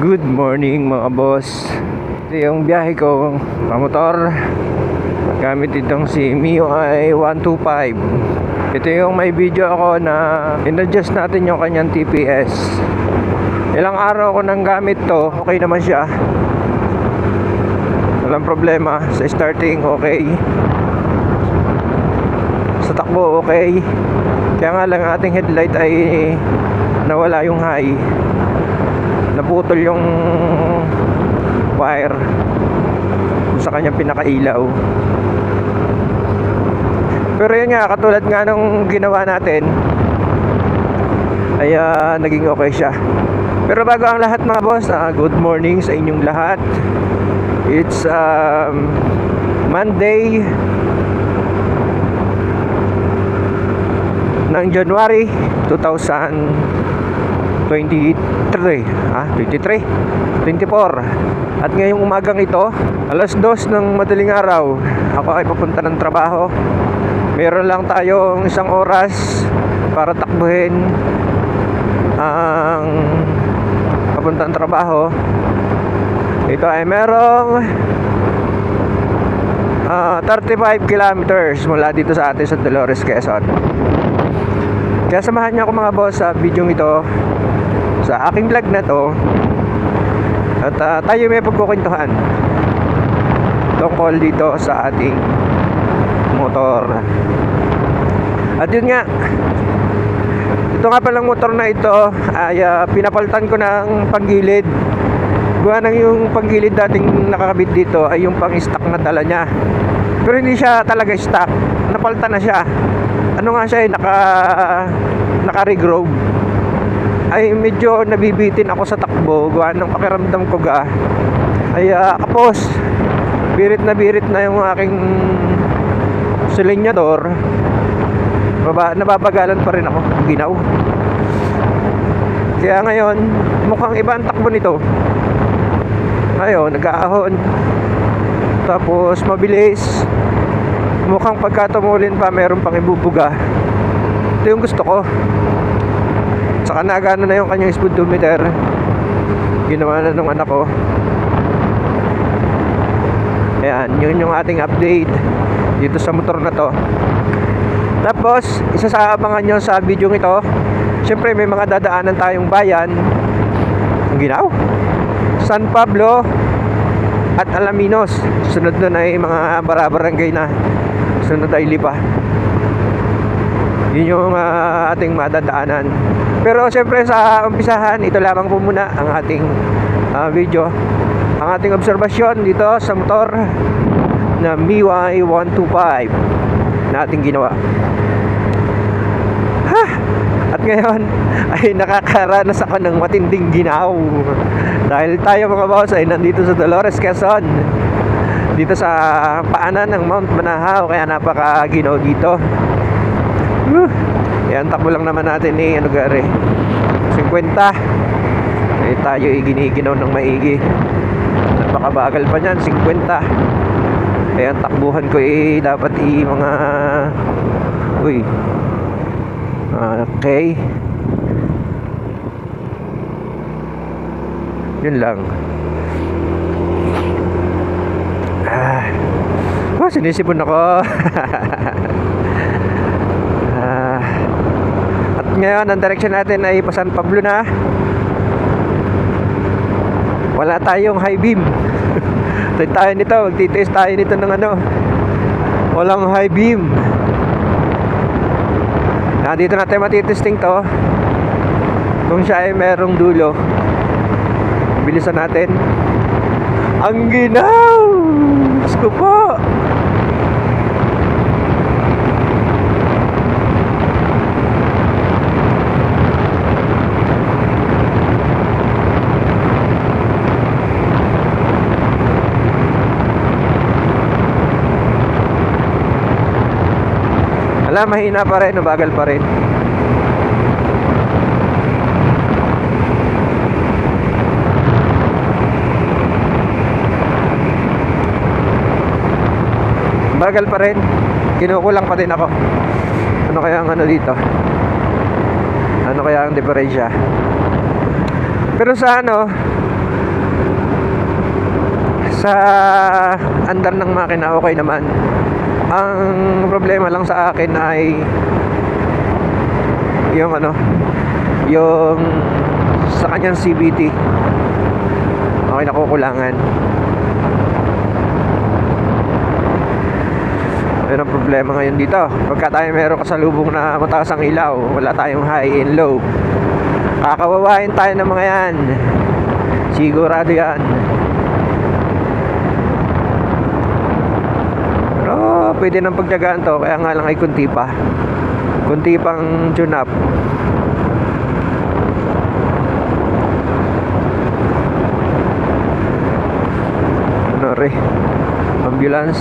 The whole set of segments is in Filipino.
Good morning mga boss. Ito yung biyahe ko Pamotor Gamit itong si MIUI 125 Ito yung may video ako na In-adjust natin yung kanyang TPS Ilang araw ko nang gamit to Okay naman siya. Walang problema. Sa starting okay. Sa takbo okay. Kaya nga lang ating headlight ay Nawala yung high naputol yung wire sa kanyang pinakailaw. Pero yun nga katulad nga nung ginawa natin ay ah, naging okay siya. Pero bago ang lahat mga boss ah, good morning sa inyong lahat. It's um, Monday ng January 2000 23 ah 23 24 at ngayong umagang ito alas 2 ng madaling araw ako ay papunta ng trabaho. Meron lang tayong isang oras para takbuhin ang papuntang trabaho. Ito ay merong ah, 35 kilometers mula dito sa atin sa Dolores, Quezon. Kaya samahan niyo ako mga boss sa video ito sa aking vlog na to. At ah, tayo may pagkukwentuhan tungkol dito sa ating motor. At yun nga ito nga palang motor na ito ay ah, pinapalitan ko ng panggilid. Gawa ng yung panggilid dating nakakabit dito ay yung pang stock na dala niya. Pero hindi siya talaga stock. Napalitan na siya. Ano nga siya ay naka naka regrove ay medyo nabibitin ako sa takbo. Gawa ng pakiramdam ko ga. Ay uh, kapos. Birit na birit na yung aking silinyador. Baba, nababagalan pa rin ako. Ginaw. Kaya ngayon mukhang iba ang takbo nito. Ngayon nag-aahon. Tapos mabilis. Mukhang pagkatumulin pa meron pang ibubuga. Ito yung gusto ko Saka nagano na yung kanyang speedometer. Ginawa na nung anak ko. Ayan, yun yung ating update Dito sa motor na to. Tapos, isa sa nyo sa video ito Siyempre may mga dadaanan tayong bayan. Ang ginaw. San Pablo At Alaminos. Sunod doon ay mga barabarangay na. Sunod ay lipa. Yun yung uh, ating madadaanan pero syempre sa umpisahan ito lamang po muna ang ating uh, video. Ang ating obserbasyon dito sa motor na MIUI 125 na ating ginawa. Ha! at ngayon ay nakakaranas ako ng matinding ginaw. Dahil tayo mga boss ay nandito sa Dolores Quezon. Dito sa paanan ng Mount Manahaw kaya napaka ginaw dito. Whew. Yan, takbo lang naman natin ni ano gari 50 eh tayo iginiginaw ng maigi. Napakabagal pa niyan 50 kaya takbuhan ko eh dapat i mga uy. Okay. Yun lang. Ah. Oh, sinisipon ako Ah, at ngayon, ang direction natin ay pa San Pablo na. Wala tayong high beam. Tayo tayo nito, magtitiis tayo nito ng ano. Walang high beam. Nandito natin matitesting to. Kung siya ay merong dulo. Bilisan natin. Ang ginaw! Diyos ko po! Wala, mahina pa rin, mabagal pa rin. Bagal pa rin. Kinukulang pa din ako. Ano kaya ang ano dito? Ano kaya ang diferensya? Pero sa ano, sa andar ng makina okay naman ang problema lang sa akin ay yung ano yung sa kanyang CVT okay nakukulangan. Yun ang problema ngayon dito. Pagka tayo meron kasalubong na mataas ang ilaw wala tayong high and low. Kakawawain tayo ng mga yan. Sigurado yan pero pwede nang pagdagaan to kaya nga lang ay kunti pa. Kunti pang tune up. Ano re? Ambulance.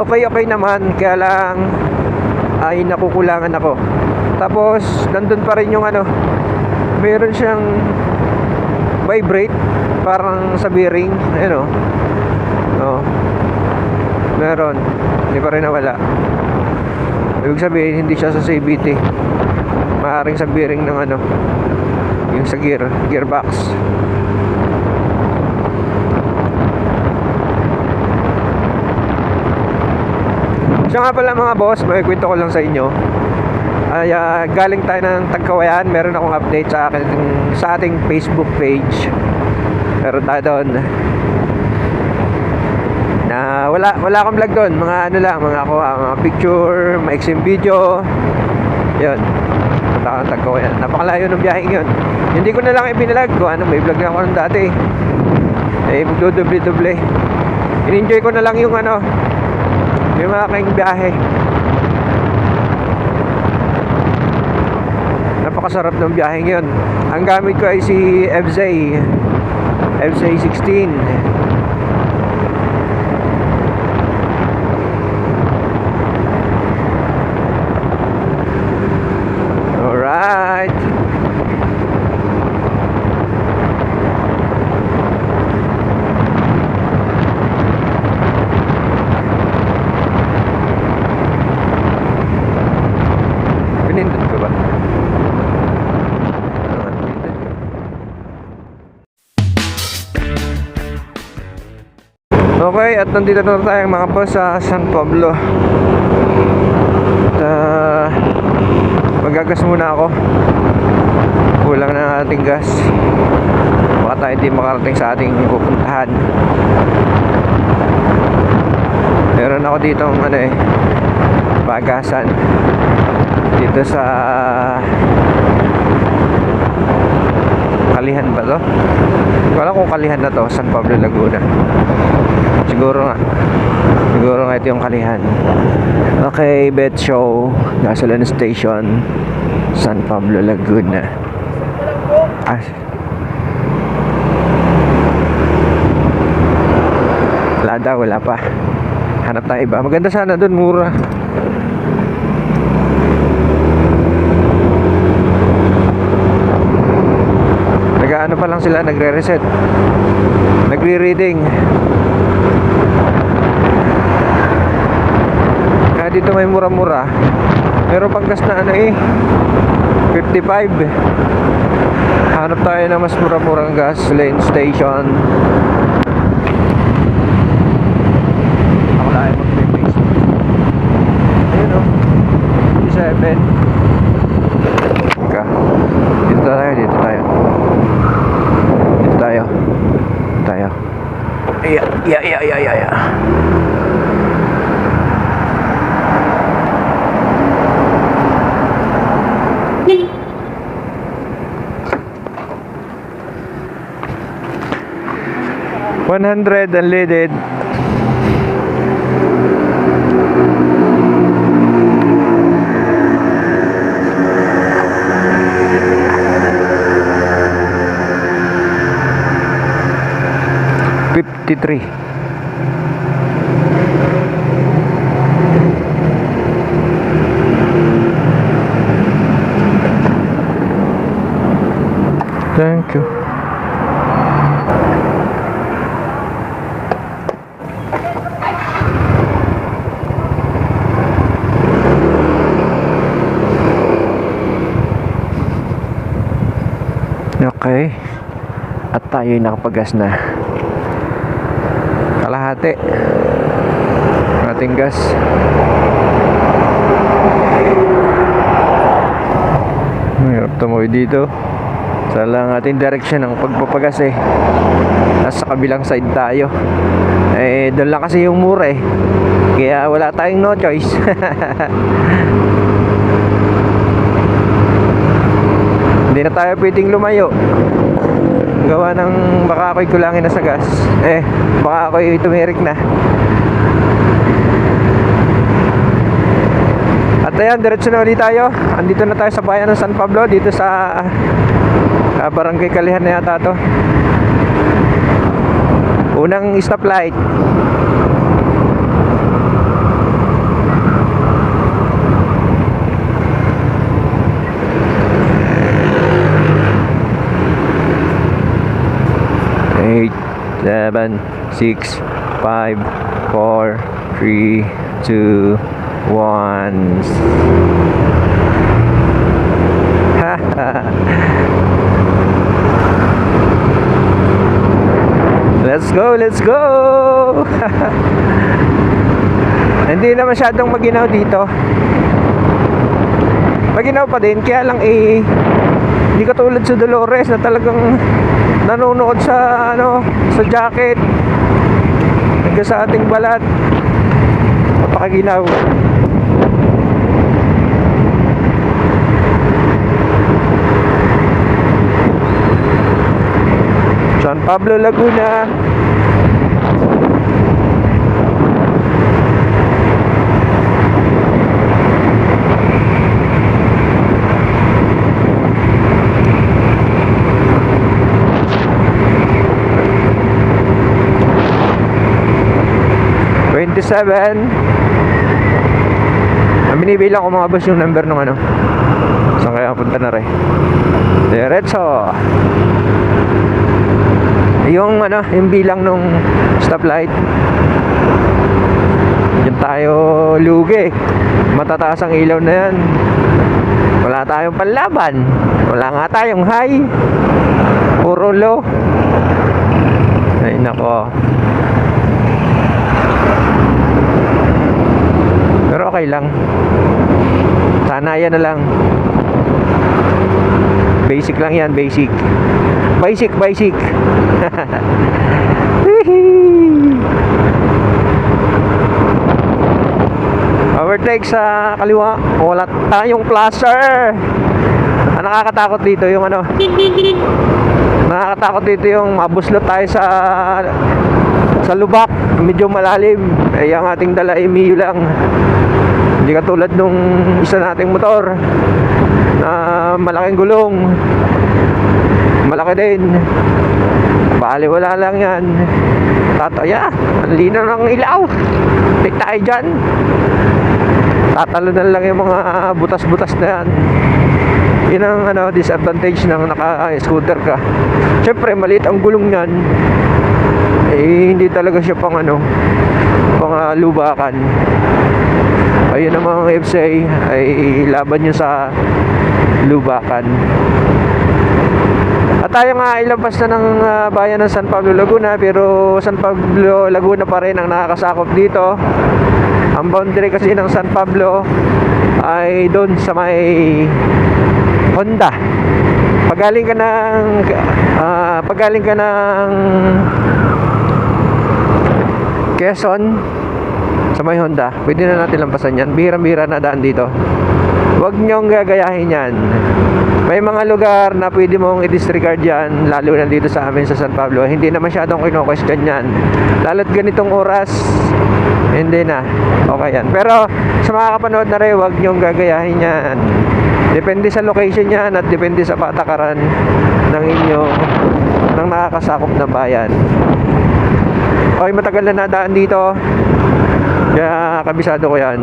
Okay okay naman. Kaya lang ay nakukulangan ako. Tapos nandun pa rin yung ano meron siyang vibrate parang sa bearing ayun o oh. meron. Hindi pa rin nawala. Ibig sabihin hindi siya sa CBT maaaring sa bearing ng ano yung sa gear gearbox. Siya nga pala mga boss, may kwento ko lang sa inyo. Ay, ah, galing tayo ng Tagkawayan, meron akong update sa akin sa ating Facebook page. Meron tayo doon. Na wala wala akong vlog doon, mga ano lang, mga ako, mga picture, maiksing video. 'Yun. Punta ako ng Tagkawayan. Napakalayo ng biyaheng 'yun. Hindi ko na lang ibinalag ko, ano, may vlog na ako nung dati. Eh, magdodoble-doble. In-enjoy ko na lang yung ano, yung aking biyahe. Napakasarap ng biyaheng yun. Ang gamit ko ay si FZ. FZ 16. Okay, at nandito na tayo mga boss sa San Pablo. At ah, magagas muna ako. Kulang na ang ating gas. Baka tayo hindi makarating sa ating pupuntahan. Meron ako dito ano eh, bagasan. Dito sa Kalihan ba to? Wala kung Kalihan na to, San Pablo, Laguna. Siguro nga. Siguro nga ito yung Kalihan. Okay, Bet Show, Gasoline Station, San Pablo, Laguna. Ah. Wala daw, wala pa. Hanap tayo iba. Maganda sana doon, mura. lang sila nagre-reset. Nagre-reading. Kaya dito may mura-mura. Pero pang gas na ano eh. 55 hanap tayo na mas mura-murang gasoline station. Ako na ay mag-pay 7 100 unleaded Fifty-three. Tayo nakapagas na. Kalahati. Ating gas. Mahirap tumoy dito. Sa lang ating direction ng pagpapagas eh. Nasa kabilang side tayo. Eh, doon lang kasi yung mura eh. Kaya wala tayong no choice. Hindi na tayo pwedeng lumayo. Gawa ng baka ako'y kulangin na sa gas. Eh, baka ako'y tumirik na. At ayan, diretso na ulit tayo. Andito na tayo sa bayan ng San Pablo, dito sa ah, Barangay Kalihan na yata to. Unang stoplight. 7, 6, 5, 4, 3, 2, 1. let's go, let's go! Hindi na masyadong maginaw dito. Maginaw pa din, kaya lang eh, hindi katulad sa Dolores na talagang nanonood sa ano, sa jacket. Hanggang sa ating balat. Napakaginaw. San Pablo, Laguna. Twenty-seven. Ang binibilang ko mga boss yung number ng ano. Saan kaya punta na rin? Diretso. Yung ano, yung bilang nung stoplight. Diyan tayo lugi. Matataas ang ilaw na yan. Wala tayong panlaban. Wala nga tayong high. Puro low. Ay nako. Pero okay lang. Sana yan na lang. Basic lang yan, basic. Basic, basic. Overtake sa kaliwa. Wala tayong placer. Ang nakakatakot dito yung ano. Nakakatakot dito yung mabuslot tayo sa sa lubak. Medyo malalim. Eh, ang ating dala ay Mio lang. Hindi katulad nung isa nating motor na malaking gulong. Malaki din. Bali, wala lang yan. Tataya, ang linaw ng ilaw. Tik tayo dyan. Tatalunan lang yung mga butas-butas na yan. Yun ang ano, disadvantage ng naka-scooter ka. Siyempre, maliit ang gulong niyan. Talaga siya pang ano, pang ah, lubakan. Ayun ang mga FCA ay laban nyo sa lubakan. At tayo nga ilabas na ng ah, bayan ng San Pablo, Laguna pero San Pablo, Laguna pa rin ang nakakasakop dito. Ang boundary kasi ng San Pablo ay doon sa may Honda. Pagaling ka ng ah, pagaling ka ng Quezon sa may Honda, pwede na natin lampasan yan. Bihira-bihira na daan dito. Huwag niyong gagayahin yan. May mga lugar na pwede mong i-disregard yan, lalo na dito sa amin sa San Pablo. Hindi na masyadong kino-question yan. Lalo't ganitong oras, hindi na. Okay yan. Pero sa mga kapanood na rin, huwag niyong gagayahin yan. Depende sa location yan at depende sa patakaran ng inyo ng nakakasakop na bayan. Okay, matagal na nadaan dito. Kaya kabisado ko yan.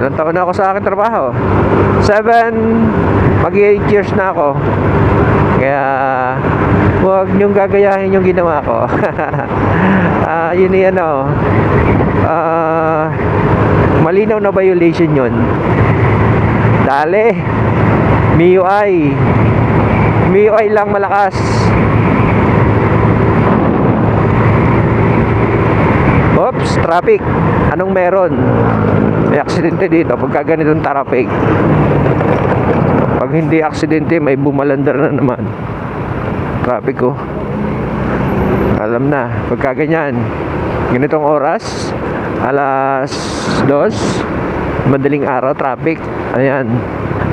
Ilang taon na ako sa aking trabaho? 7, mag 8 years na ako. Kaya, huwag niyong gagayahin yung ginawa ko. Ah, yun yung ano, ah, malinaw na violation yun. Dali. MIUI. MIUI lang malakas. Traffic. Anong meron? May aksidente dito pagka ganitong traffic. Pag hindi aksidente, may bumalandar na naman. Traffic ko. Alam na, pagka ganyan. Ganitong oras, alas dos, madaling araw, traffic. Ayan,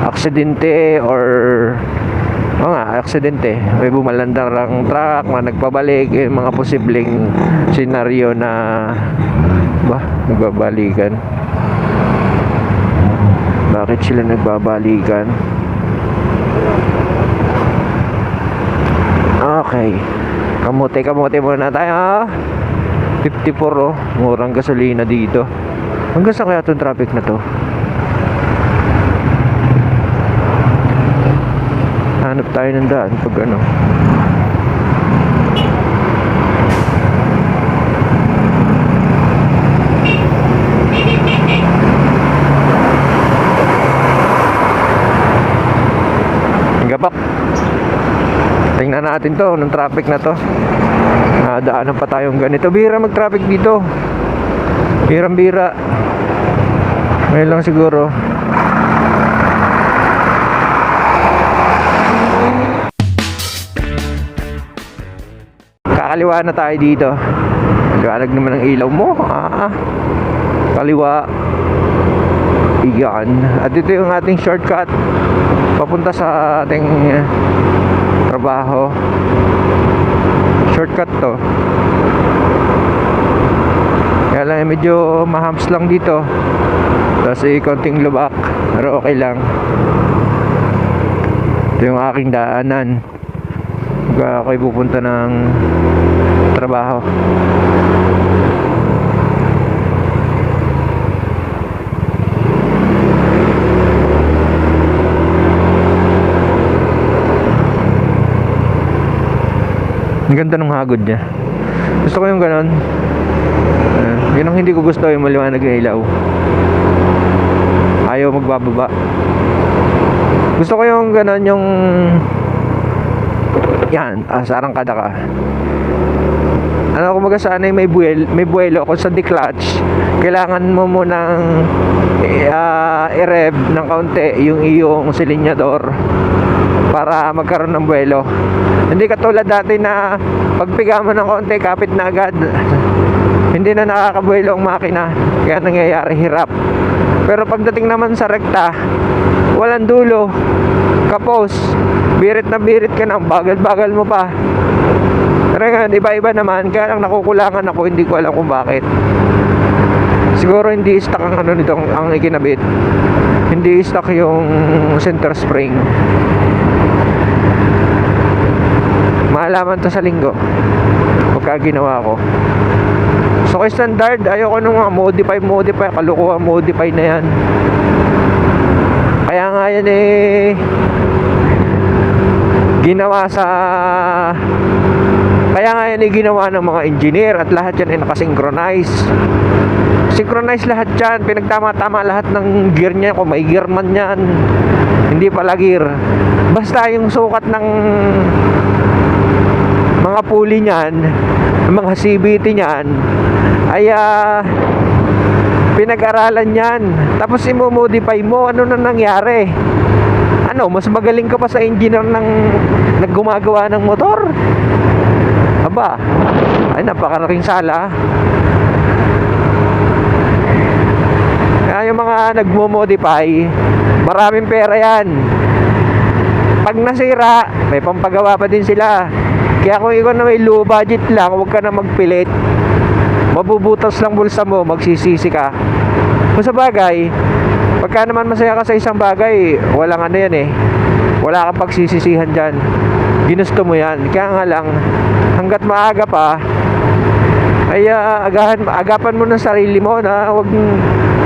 aksidente or Oo nga, aksidente. May bumalandar ang truck, mga nagpabalik, eh, mga posibleng senaryo na ba, nagbabalikan. Bakit sila nagbabalikan? Okay. Kamote, kamote muna tayo. 54 oh. Murang gasolina dito. Hanggang saan kaya itong traffic na to? Hanap tayo ng daan pag ano. Gapak. Tingnan natin to, ng traffic na to. Nadaanan pa tayong ganito. Bira mag-traffic dito. Birang-bira. Ngayon lang siguro. Kakaliwa na tayo dito. Liwanag naman ang ilaw mo. Ah, kaliwa. Iyan. At ito yung ating shortcut. Papunta sa ating eh, trabaho. Shortcut to. Kaya lang medyo mahams lang dito. Tapos eh, konting lubak. Pero okay lang. Ito yung aking daanan. Pag ako'y pupunta ng trabaho. Ang ganda ng hagod niya. Gusto ko yung ganon. Uh, yun ang hindi ko gusto yung maliwanag na ilaw. Ayaw magbababa. Gusto ko yung ganon yung yan, ah, sa arangkada ka. Ano kung maga sana may buwel, may buwelo kung sa declutch, kailangan mo munang uh, i-rev ng kaunti yung iyong silinyador para magkaroon ng buwelo. Hindi katulad dati na pagpiga mo ng kaunti, kapit na agad. Hindi na nakakabuelo ang makina, kaya nangyayari hirap. Pero pagdating naman sa rekta, walang dulo, kapos, birit na birit ka na, bagal-bagal mo pa. Pero nga, iba-iba naman, kaya lang nakukulangan ako, hindi ko alam kung bakit. Siguro hindi stock ang ano nito, ang, ikinabit. Hindi stock yung center spring. Maalaman to sa linggo. Pagka ginawa ko. So kay standard, ayoko nung mga modify, modify, kalukuha, modify na yan. Kaya nga yan eh, ginawa sa kaya nga yan ay ginawa ng mga engineer at lahat yan ay nakasynchronize. Synchronize lahat yan. Pinagtama-tama lahat ng gear niya kung may gear man yan. Hindi pala gear. Basta yung sukat ng mga pulley niyan mga CVT niyan ay ah, pinag-aralan yan. Tapos imomodify mo ano na nangyari? Ano, mas magaling ka pa sa engineer ng naggumagawa ng motor. Aba, ay napakalaking sala. Kaya yung mga nagmo-modify, maraming pera yan. Pag nasira, may pampagawa pa din sila. Kaya kung ikaw na may low budget lang, huwag ka na magpilit. Mabubutas lang bulsa mo, magsisisi ka. Kung sa bagay, pagka naman masaya ka sa isang bagay, walang ano yan eh. Wala kang pagsisisihan dyan. Ginusto mo yan. Kaya nga lang, hanggat maaga pa, ay ah, agahan, agapan mo ng sarili mo na huwag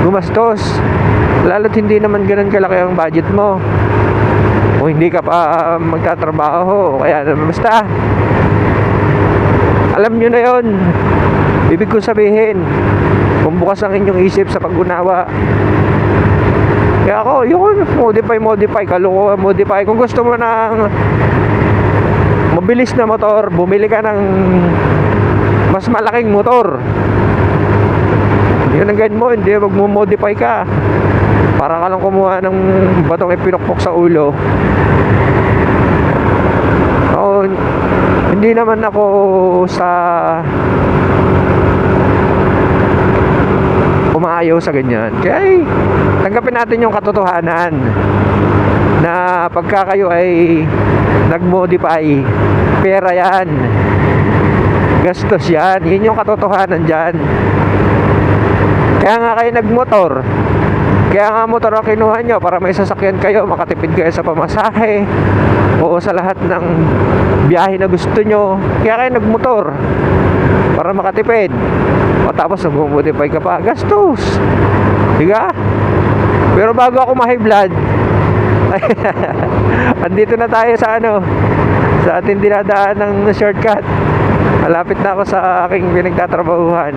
gumastos. Lalo't hindi naman ganun kalaki ang budget mo. O hindi ka pa ah, magtatrabaho. Kaya basta, alam nyo na yon Ibig ko sabihin, kung bukas ang inyong isip sa pag-unawa, Kaya ako, yun, modify, modify, kalukuhan, modify. Kung gusto mo ng mabilis na motor, bumili ka ng mas malaking motor. Yun ang ganyan mo, hindi magmo-modify ka. Para ka lang kumuha ng batong ipinukpok sa ulo. Oo, hindi naman ako sa umaayaw sa ganyan. Kaya ay, tanggapin natin yung katotohanan na pagka kayo ay nag-modify, pera yan. Gastos yan. Yun yung katotohanan dyan. Kaya nga kayo nagmotor. Kaya nga motor ang kinuha nyo para may sasakyan kayo, makatipid kayo sa pamasahe o sa lahat ng biyahe na gusto nyo. Kaya kayo nagmotor para makatipid. O tapos nag-modify ka pa, gastos. Diga? Pero bago ako ma-high blood, andito na tayo sa ano, sa ating dinadaan ng shortcut. Malapit na ako sa aking pinagtatrabahuhan.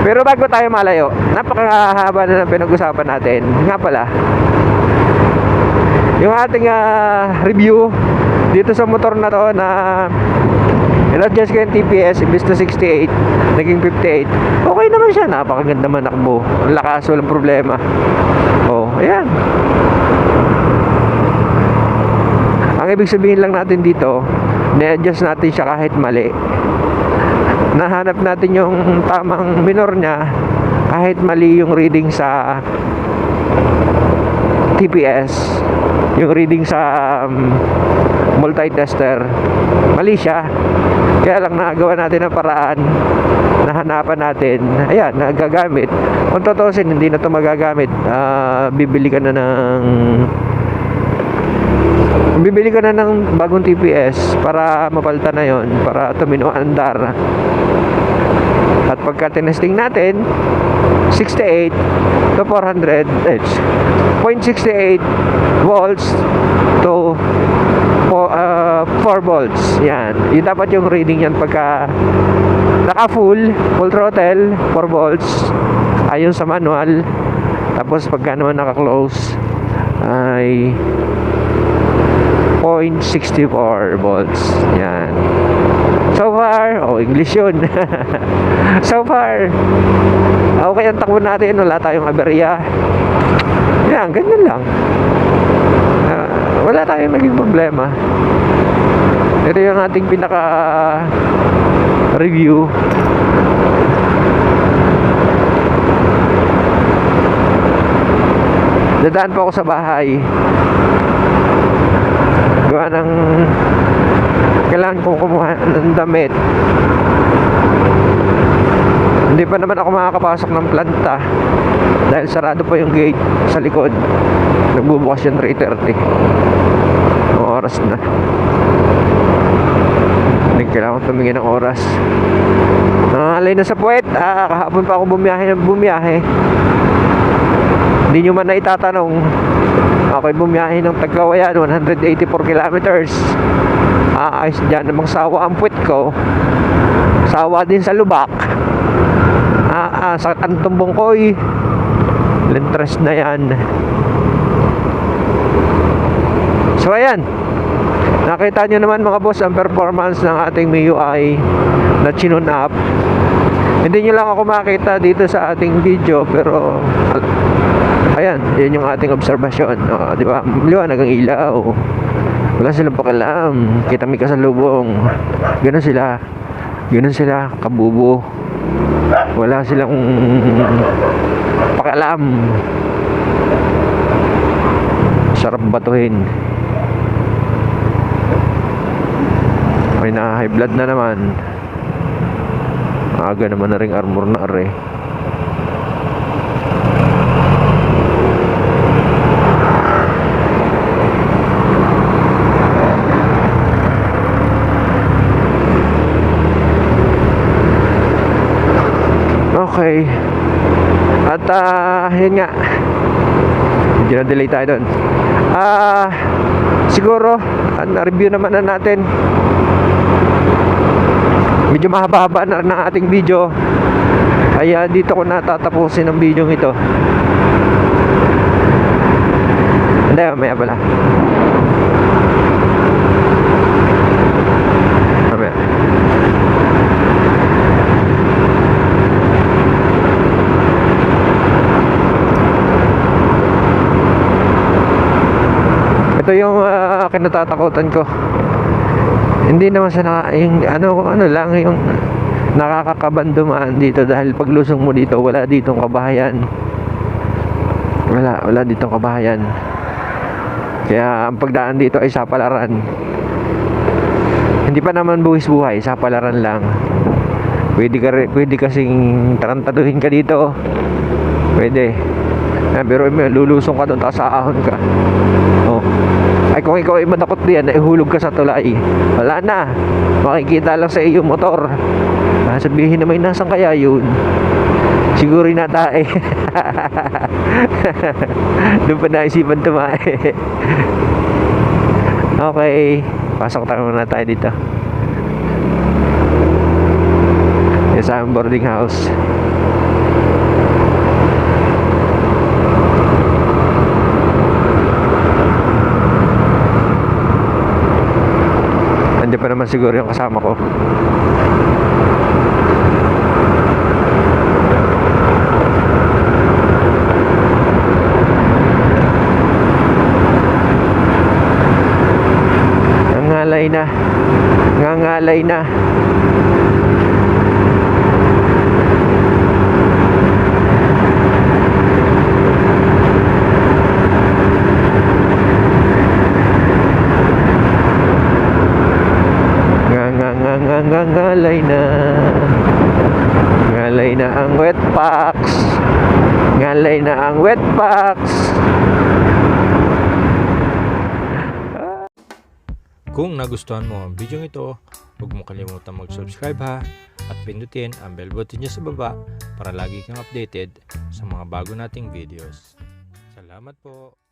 Pero bago tayo malayo, napakahaba na ng pinag-usapan natin. Nga pala, yung ating ah, review dito sa motor na to na in-adjust ko yung TPS imbis na 68 naging 58 okay naman siya napakaganda man nakbo ang lakas walang problema oh ayan. Ang ibig sabihin lang natin dito ni-adjust natin siya kahit mali. Nahanap natin yung tamang minor niya kahit mali yung reading sa TPS yung reading sa um, multi-tester. Mali siya. Kaya lang nagawa natin ang paraan nahanapan natin. Ayan nagagamit. Kung totosin hindi na to magagamit. Ah, bibili ka na ng bibili ka na ng bagong TPS para mapalta na yon para tumino andar. At pagka tinesting natin 68 to 400 eh, 0.68 volts to po, uh, 4 volts. Yan. Yun dapat yung reading yan pagka naka full full throttle 4 volts ayon sa manual. Tapos pagka naman naka close ay 0.64 volts. Yan. So far oh English yun. So far okay ang takbo natin wala tayong aberya. Yan ganyan lang. Ah, wala tayong naging problema. Ito yung ating pinaka review. Dadaan po ako sa bahay. Gawa ng kailangan kong kumuha ng damit. Hindi pa naman ako makakapasok ng planta dahil sarado pa yung gate sa likod. Nagbubukas yung 3.30 ang oras na kailangan tumingin ng oras. Nangalay na sa puwet. Ah, kahapon pa ako bumiyahe ng bumiyahe. Hindi nyo man na itatanong ako'y bumiyahe ng Tagkawayan 184 kilometers. Aayos dyan namang sawa ang puwet ko. Sawa din sa lubak. Ah, ah, sa antumbong ko'y. Lentras na yan. So ayan nakita nyo naman mga boss ang performance ng ating MIUI na chinun up. Hindi nyo lang ako makita dito sa ating video pero ayan yun yung ating obserbasyon. Oh, di ba? Liwanag ang ilaw. Wala silang pakialam. Kita may kasalubong. Ganun sila. Ganun sila kabubo. Wala silang pakialam. Sarap batuhin may na high blood na naman aga naman na ring armor na are Okay. At ah, yun nga. Medyo na-delay tayo doon. Ah, siguro, ah, na-review naman na natin. Medyo mahaba-haba na rin ang ating video. Kaya dito ko natatapusin ang video ito. Hindi, mamaya pala. Mamaya. Ito yung uh, kinatatakutan ko. Hindi naman sa naka, yung, ano, ano lang yung nakakakaban dumaan dito dahil paglusong mo dito wala ditong kabahayan. Wala, wala ditong kabahayan. Kaya ang pagdaan dito ay sapalaran. Hindi pa naman buwis buhay, sapalaran lang. Pwede ka pwede kasing tarantaduhin ka dito. Pwede. Ah, pero lulusong ka doon tapos aahon ka. Ay kung ikaw ay madakot diyan, ay hulog ka sa tulay. Wala na. Makikita lang sa iyo motor. Ah, sabihin na may nasan kaya yun. Siguro na tae. Doon pa naisipan tumae. okay. Pasok tayo muna tayo dito. Sa aming boarding house. Naman siguro yung kasama ko. Nangalay na. Nangalay na. Nga nga nga nga nga ngalay na. Ngalay na ang wet packs. Ngalay na ang wet packs. Kung nagustuhan mo ang video ito, huwag mo kalimutan mag-subscribe ha at pindutin ang bell button niya sa baba para lagi kang updated sa mga bago nating videos. Salamat po!